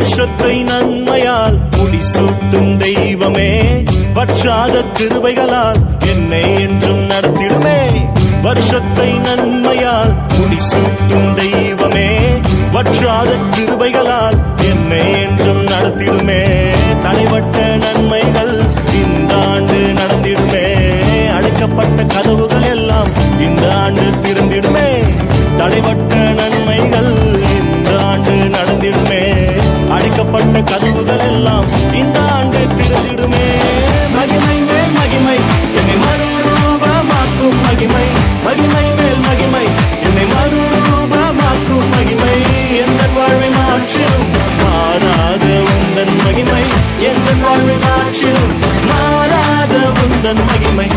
வருஷத்தை நன்மையால் முடி சூட்டும் தெய்வமே. வற்றாத திருவைகளால் என்னை என்றும் நடத்திடுமே. வருஷத்தை நன்மையால் முடி சூட்டும் தெய்வமே. வற்றாத திருவைகளால் என்னை என்றும் நடத்திடுமே. தலைவட்ட நன்மைகள் இந்த ஆண்டு நடந்திடுமே. அடைக்கப்பட்ட கதவு உந்தன் மகிமை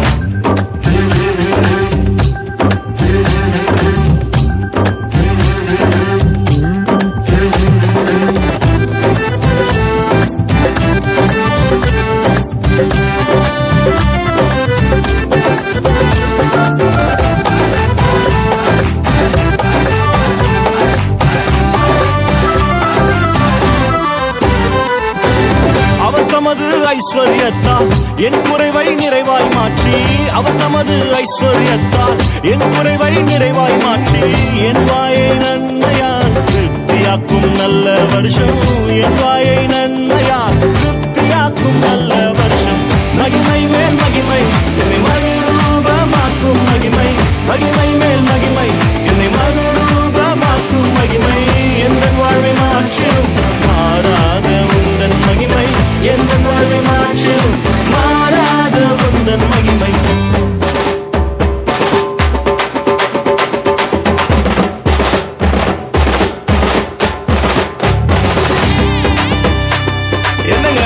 ஐஸ்வர்யத்தால் என் குறைவை நிறைவாய் மாற்றி அவர் தமது ஐஸ்வர்யத்தால் என் குறைவை நிறைவாய் மாற்றி என் வாயை நன்மையால் திருப்தியாக்கும் நல்ல வருஷம். என் வாயை நன்மை உந்தன் மகிமை என்னங்க?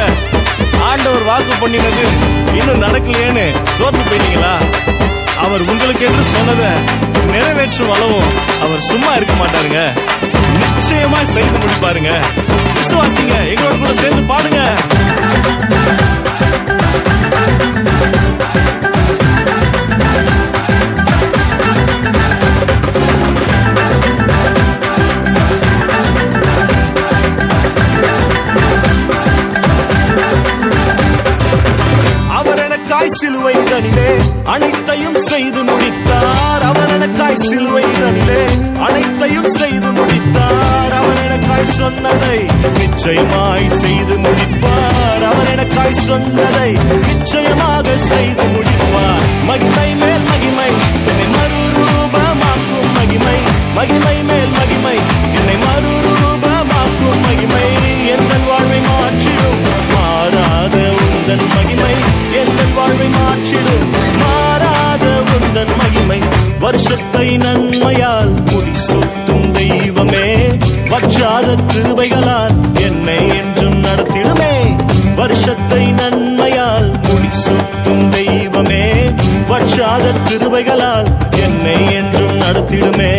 ஆண்டவர் வாக்கு பண்ணினது இன்னும் நடக்கலையேன்னு சோர்ந்து போயிட்டீங்களா? அவர் உங்களுக்கு என்று சொன்னதை நிறைவேற்றும் அளவும் அவர் சும்மா இருக்க மாட்டாருங்க. நிச்சயமா செய்து முடிப்பாருங்க. விசுவாசிங்க எங்களோட கூட சேர்ந்து பாடுங்க. அனைத்தையும் செய்து முடித்தார். அவர் எனக்காய் சிலுவை தனிலே அனைத்தையும் செய்து முடித்தார். அவர் எனக்காய் சொன்னதை நிச்சயமாய் செய்து முடிப்பார். அவர் எனக்காய் சொன்னதை நிச்சயமாக செய்து முடிப்பார். மகிமை மேல் மகிமை என்னை மறுரூபமாக்கும் மகிமை. மகிமை மேல் மகிமை என்னை மறுரூபமாக்கும் மகிமை. எந்த வாழ்வை மாற்றிடும் மாறாத உந்தன் மகிமை. எந்த வாழ்வை மாற்றிடும் வருஷத்தை நன்மையால் முடிசூட்டும் தெய்வமே வற்றாத கிருபைகளால் என்னை என்றும் நடத்திடுமே. வருஷத்தை நன்மையால் முடிசூட்டும் தெய்வமே வற்றாத கிருபைகளால் என்னை என்றும் நடத்திடுமே.